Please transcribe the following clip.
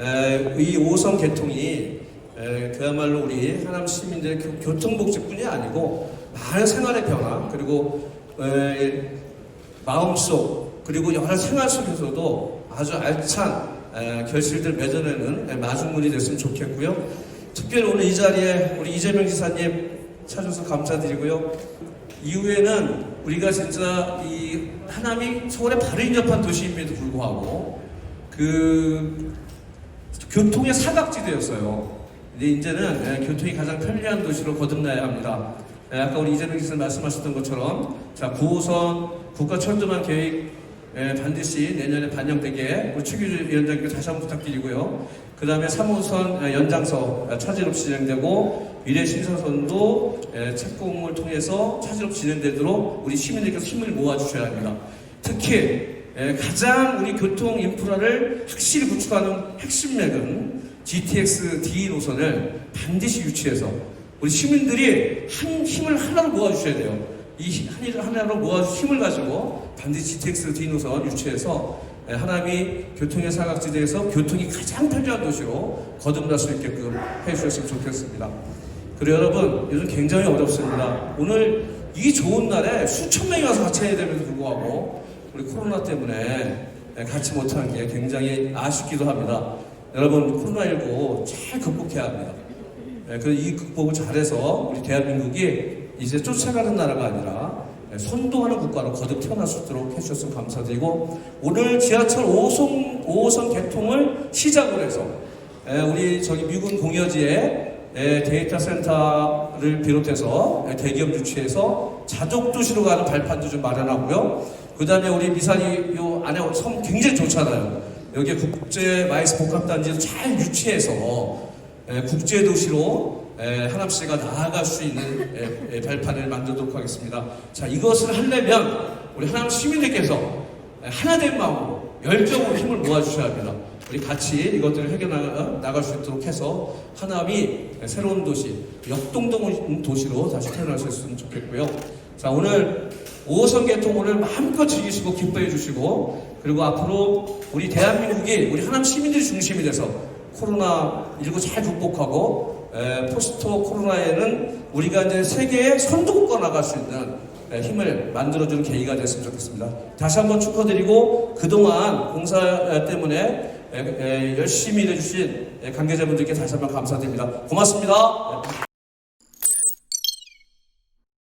에, 이 5선 개통이 에, 그야말로 우리 하남 시민들의 교- 교통복지뿐이 아니고 많은 생활의 변화 그리고 에, 마음속 그리고 여러 생활 속에서도 아주 알찬 에, 결실들 맺어내는 에, 마중물이 됐으면 좋겠고요. 특별히 오늘 이 자리에 우리 이재명 지사님 찾아서 감사드리고요. 이후에는 우리가 진짜 이 하남이 서울에 바로 인접한 도시임에도 불구하고 그 교통의 사각지대였어요. 근데 이제는 예, 교통이 가장 편리한 도시로 거듭나야 합니다. 예, 아까 우리 이재명 기사님 말씀하셨던 것처럼 자 9호선 국가철도망 계획 예, 반드시 내년에 반영되게 우리 최규 위원장님께 다시 한번 부탁드리고요. 그 다음에 3호선 예, 연장서 예, 차질 없이 진행되고 미래 신선선도 예, 착공을 통해서 차질 없이 진행되도록 우리 시민들께서 힘을 모아주셔야 합니다. 특히 예, 가장 우리 교통 인프라를 확실히 구축하는 핵심 맥은 GTX D 노선을 반드시 유치해서 우리 시민들이 한 힘을 하나로 모아주셔야 돼요. 이 한일 하나로 모아주 힘을 가지고 반드시 GTX D 노선 유치해서 예, 하남이 교통의 사각지대에서 교통이 가장 편리한 도시로 거듭날 수 있게끔 해주셨으면 좋겠습니다. 그리고 여러분 요즘 굉장히 어렵습니다. 오늘 이 좋은 날에 수천 명이 와서 같이 해야 됨에도 불구하고 우리 코로나 때문에 같이 못하는 게 굉장히 아쉽기도 합니다. 여러분 코로나19 잘 극복해야 합니다. 예, 그래서 이 극복을 잘해서 우리 대한민국이 이제 쫓아가는 나라가 아니라 예, 선도하는 국가로 거듭 태어날 수 있도록 해주셨으면 감사드리고 오늘 지하철 5호선, 5호선 개통을 시작으로 해서 예, 우리 저기 미군 공여지에 예, 데이터 센터를 비롯해서 예, 대기업 유치해서 자족 도시로 가는 발판도 좀 마련하고요. 그 다음에 우리 미사리 요 안에 섬 굉장히 좋잖아요. 여기에 국제 마이스 복합단지도 잘 유치해서 예, 국제 도시로 예, 하남시가 나아갈 수 있는 예, 예, 발판을 만들도록 하겠습니다. 자, 이것을 하려면 우리 하남 시민들께서 예, 하나된 마음으로 열정으로 힘을 모아주셔야 합니다. 우리 같이 이것들을 해결나갈 수 있도록 해서 하남이 새로운 도시, 역동동 도시로 다시 있으면 좋겠고요. 자, 오늘 5호선 개통 오늘 마음껏 즐기시고 기뻐해 주시고 그리고 앞으로 우리 대한민국이 우리 하남 시민들이 중심이 돼서 코로나19 잘 극복하고 에, 포스트 코로나에는 우리가 이제 세계의 선두국가 나갈 수 있는 에, 힘을 만들어주는 계기가 됐으면 좋겠습니다. 다시 한번 축하드리고 그동안 공사 때문에 에, 에, 열심히 일해주신 관계자분들께 다시 한번 감사드립니다. 고맙습니다.